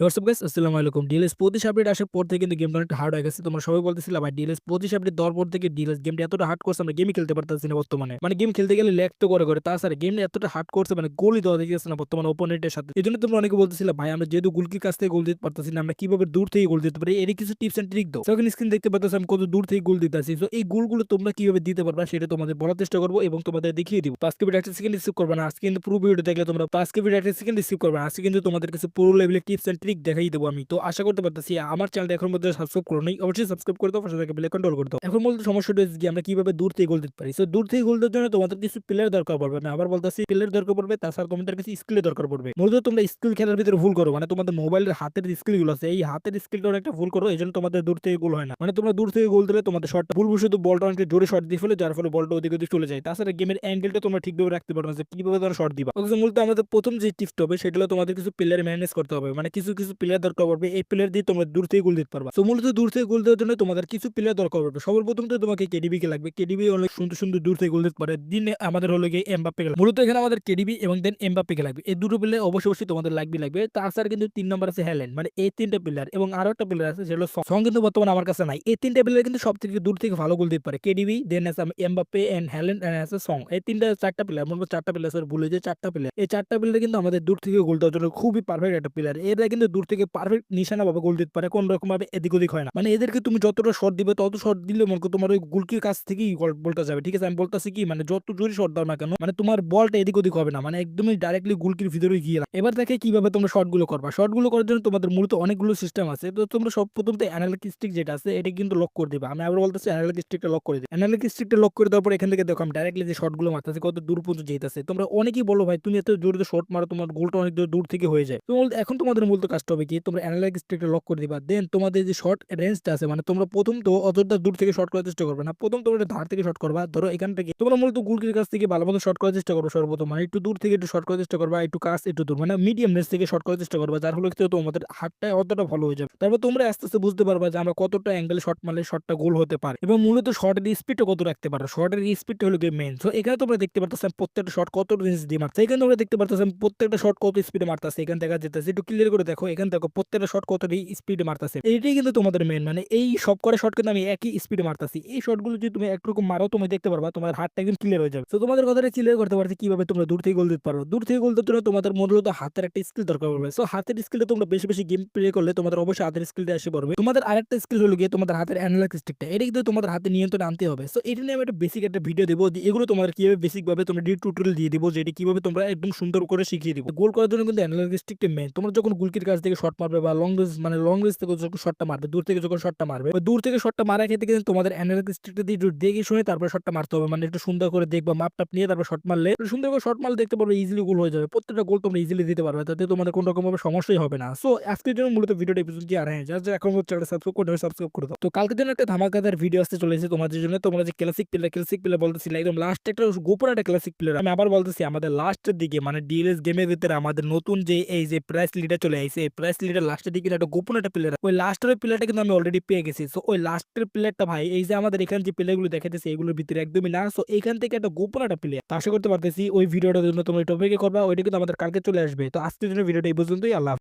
WhatsApp guys আসসালামু আলাইকুম DLS পঁচিশ আপডেট আসার পর থেকে কিন্তু গেমটা অনেকটা হার্ড হয়ে গেছে। তোমরা সবাই বলতেছিলা, ভাই ডিএলএস পঁচিশ আপডেট দেওয়ার পর থেকে ডিএলএস গেমটা এতটা হার্ড করছে, আমরা গেমই খেলতে পারতেছি না বর্তমানে। মানে গেম খেলতে গেলে ল্যাগ তো করে করে। তাছাড়া গেমটা এতটা হার্ড করছে মানে গোলই দেওয়া দেখেছে না বর্তমানে ওপোনেন্টের সাথে। এই জন্য তোমরা অনেকে বলতেছিলা, ভাই, আমরা যেহেতু গুলকির কাছ থেকে গোল দিতে পারতেছি না, আমরা কীভাবে দূর থেকে গোল দিতে পারি? এর কিছু টিপস এন্ড ট্রিক দাও। তখন স্ক্রিন দেখতে পাচ্ছ আমি কত দূর থেকে গোল দিতেছি। তো এই গোলগুলো তোমরা কীভাবে দিতে পারবা সেটা তোমাদের বলার চেষ্টা করব এবং তোমাদের দেখিয়ে দিব। আজকে ভিডিও একটা সেকেন্ড রিসিভ করবে না, আজকে কিন্তু পুরো ভিডিও দেখলে তোমরা আজকে ভিডিও একটা সেকেন্ড রিসিভ করবে না, আজকে কিন্তু তোমাদের কাছে পুরো লেভেলের টিপস এন্ড ট্রিক দেখাই দেবো আমি। তো আশা করতে পারতেছি, আমার চ্যানেলটা এখন মধ্যে সাবস্ক্রাইব করো নাই, অবশ্যই সাবস্ক্রাইব করে দাও, পাশে থেকে বেলে কন্ট্রোল করে দাও। এখন মূলত সমস্যাটা হচ্ছে আমরা কীভাবে দূর থেকে গোল দিতে পারি। তো দূর থেকে গোল দেওয়ার জন্য তোমাদের কিছু প্লেয়ার দরকার পড়বে। না আবার বলতেছি প্লেয়ার দরকার পড়বে, তাছাড়া তোমাদের কাছে স্কিলের দরকার পড়বে। মূলত তোমরা স্কিল খেলার ভিতরে ভুল করো মানে তোমাদের মোবাইলের হাতের স্কিলগুলো আছে, এই হাতের স্কিলটা অনেকটা ভুল করো, এই জন্য তোমাদের দূর থেকে গোল হয় না। মানে তোমরা দূর থেকে গোল দিলে তোমাদের শটটা ভুল শুধু বলটা অনেক জোরে শট দিয়ে ফেলে, যার ফলে বলটা ওদিকে চলে যায়। তাছাড়া গেমের অ্যাঙ্গেলটা তোমরা ঠিকভাবে রাখতে পারো না যে কীভাবে তোমরা শট দিবা। মূলত আমাদের প্রথম যে টিপসটা হবে, সেটা তোমাদের কিছু প্লেয়ার ম্যানেজ করতে হবে। মানে কিছু কিছু প্লেয়ার দরকার পড়বে, এই প্লেয়ার দিয়ে তোমরা দূর থেকে গোল দিতে পারবা। তো মূলত দূর থেকে গোল দেওয়ার জন্য তোমাদের কিছু প্লেয়ার দরকার পড়বে। সর্বপ্রথম তো তোমাকে কেডিবি কে লাগবে। কেডিবি অনেক সুন্দর সুন্দর দূর থেকে গোল দিতে পারে। দিনে আমাদের হলো গিয়ে এমবাপ্পে লাগবে। মূলত এখানে আমাদের কেডিবি এবং দেন এমবাপ্পে কে লাগবে। এই দুটো প্লেয়ার অবশ্যই অবশ্যই তোমাদের লাগবে লাগবে। তাছাড়া কিন্তু তিন নম্বর আছে হ্যালেন মানে এই তিনটা প্লেয়ার এবং আরও একটা প্লেয়ার আছে সেগুলো সং কিন্তু বর্তমানে আমার কাছে নাই। এই তিনটা প্লেয়ার কিন্তু সব থেকে দূর থেকে ভালো গোল দিতে পারে। কেডিবি দেন আছে এমবাপ্পে এন্ড হ্যালেন এন্ড আছে সং এই তিনটা চারটা প্লেয়ার মনে চারটা প্লেয়ার ভুলে যে চারটা প্লেয়ার এই চারটা প্লেয়ার কিন্তু আমাদের দূর থেকে গোল দেওয়ার জন্য খুবই পারফেক্ট একটা প্লেয়ার এরা কিন্তু দূর থেকে পারফেক্ট নিশানা ভাবে গোল দিতে পারে কোন রকম ভাবে এদিক ওদিক হয় না। মানে এদেরকে তুমি যতটা শট দিবে, তত শট দিলে মনে করো তোমার ওই গুলকির কাছ থেকেই বলটা যাবে, ঠিক আছে? আমি বলতেছি কি মানে যত জোরে শট দাও না কেন মানে তোমার বলটা এদিক ওদিক হবে না মানে একদমই ডাইরেক্টলি গুলকির ভিতরে গিয়ে না। এবার দেখে কীভাবে তোমরা শটগুলো করবা। শটগুলো করার জন্য তোমাদের মূলত অনেকগুলো সিস্টেম আছে, তো তোমরা সব প্রথম তো অ্যানালিক স্টিক যেটা আছে, এটা কিন্তু লক করে দিবা। আমি আবার বলতেছি অ্যানালিক স্টিকটা লক করে দিই অ্যানালিক স্টিকটা লক করে দেওয়ার পর এখান থেকে দেখো, আমি ডাইরেক্টলি যে শটগুলো মারতেছি, কত দূর পর্যন্ত যেতেছে তোমরা অনেকেই বলো ভাই, তুমি এত জোরে শট মারো, তোমার গোলটা অনেক দূর থেকে হয়ে যায়। তো এখন তোমাদের মূলত কাজটা হবে কি? তোমরা অ্যানালিক স্টিকটা লক করে দিবা। দেন তোমাদের যে শট রেঞ্জটা আছে মানে তোমরা প্রথম তো অতটা দূর থেকে শট করার চেষ্টা করবে না। প্রথম তোমরা ধার থেকে শট করবা। ধরো এখান থেকে তোমরা মূলত গুলকির কাছ থেকে ভালো মতো শট করার চেষ্টা করব সর্বপ্রথম। মানে একটু দূর থেকে একটু শট করার চেষ্টা করবা, একটু কাছ একটু দূর। মানে মিডিয়াম রেঞ্জ থেকে শট করার চেষ্টা করবা, যার ফলে কিন্তু তোমাদের হাতটা অতটা ভালো হয়ে যাবে। তারপর তোমরা আস্তে আস্তে বুঝতে পারবা যে আমরা কতটা অ্যাঙ্গেলে শর্ট মারলে শটটা গোল হতে পারে। এবং মূলত শটের স্পিডটা কত রাখতে পারো? শটের স্পিডটা হলো মেন সো এখানে তোমরা দেখতে পারতেছ প্রত্যেকটা শট কত রেঞ্জ দিয়ে মারছে। এখানে তোমরা দেখতে পারতেছ প্রত্যেকটা শর্ট কত স্পিডে মারতেছে। এখান থেকে যেতেছে। একটু ক্লিয়ার করে দেখো। এখান দেখো প্রত্যেকটা শট কত স্পিডে মারতেছে? এইটাই কিন্তু তোমাদের মেন মানে এই সব করে শট কিন্তু আমি একই স্পিডে মারতেছি। এই শটগুলো যদি তুমি একরকম মারো, তুমি দেখতে পারবা তোমার হাতটা একদম ক্লিয়ার হয়ে যাবে। তো তোমাদের কথাটা ক্লিয়ার করতে পারছি কীভাবে তোমরা দূর থেকে গোল দিতে পারো। দূর থেকে গোল দিতে তোমাদের মূলত হাতের একটা স্কিল দরকার পড়বে। সো হাতের স্কিলটা তোমরা বেশি বেশি গেম প্লে করলে তোমাদের অবশ্যই হাতের স্কিলটা এসে পড়বে। তোমাদের আরেকটা স্কিল হলো গিয়ে তোমাদের হাতের অ্যানালগ স্টিকটা এটা কিন্তু তোমাদের হাতে নিয়ন্ত্রণ আনতে হবে। সো এটা নিয়ে আমি একটা বেসিক একটা ভিডিও দেবো এগুলো তোমাদের কীভাবে বেসিক ভাবে তোমরা ডি টিউটোরিয়াল দিয়ে দিবো যেটা কীভাবে তোমরা একদম সুন্দর করে শিখিয়ে দিবো। গোল করার জন্য কিন্তু অ্যানালগ স্টিকটা মেন তোমরা যখন গুলকির কাছ থেকে শট মারবে বা লং রেঞ্জ মানে লং রেঞ্জ থেকে যখন শটটা মারবে, দূর থেকে যখন শটটা মারবে দূর থেকে শটটা মারার ক্ষেত্রে কিন্তু তোমাদের অ্যানালগ স্টিকটা দিয়ে একটু দেখে শুনে তারপরে শটটা মারতে হবে। মানে একটু সুন্দর করে দেখবা, মাপ টাপ নিয়ে তারপর শট মারলে সুন্দর করে শট মারলে দেখতে পারবে ইজিলি গোল হয়ে যাবে। প্রত্যেকটা গোল তোমরা ইজিলি দিতে পারবে, তাতে তোমাদের কোনো রকম ভাবে সমস্যাই হবে না। সো আজকের জন্য মূলত ভিডিওটা এপিসোড কি আর হ্যাঁ জাস্ট এখন চ্যানেল সাবস্ক্রাইব করে সাবস্ক্রাইব করে দাও। তো কালকের জন্য একটা ধামাকাদার ভিডিও আসতে চলেছে তোমাদের জন্য। তোমরা যে ক্লাসিক প্লেয়ার ক্লাসিক প্লেয়ার বলতেছিলে একদম লাস্ট একটা গোপন একটা ক্লাসিক প্লেয়ার আমি আবার বলতেছি, আমাদের লাস্টের দিকে মানে ডিএলএস গেমের ভিতরে আমাদের নতুন যে, এই যে প্রাইস লিডার চলে আসছে এই প্রাইস লিডার লাস্টের দিকে একটা গোপন একটা প্লেয়ার ওই লাস্টের প্লেয়ারটা কিন্তু আমি অলরেডি পেয়ে গেছি। সো ওই লাস্টের প্লেয়ারটা ভাই, এই যে আমাদের এখানে যে প্লেয়ারগুলো দেখাতেছে এগুলোর ভিতরে একদমই না। সো এখান থেকে একটা গোপন একটা প্লেয়ার আশা করতে পারতেছি, ওই ভিডিওটার জন্য তোমরা টপিকে করবা, ওইটা কিন্তু আমাদের কালকে চলে আসবে। তো আজকের জন্য ভিডিওটা এই পর্যন্তই, আল্লাহ।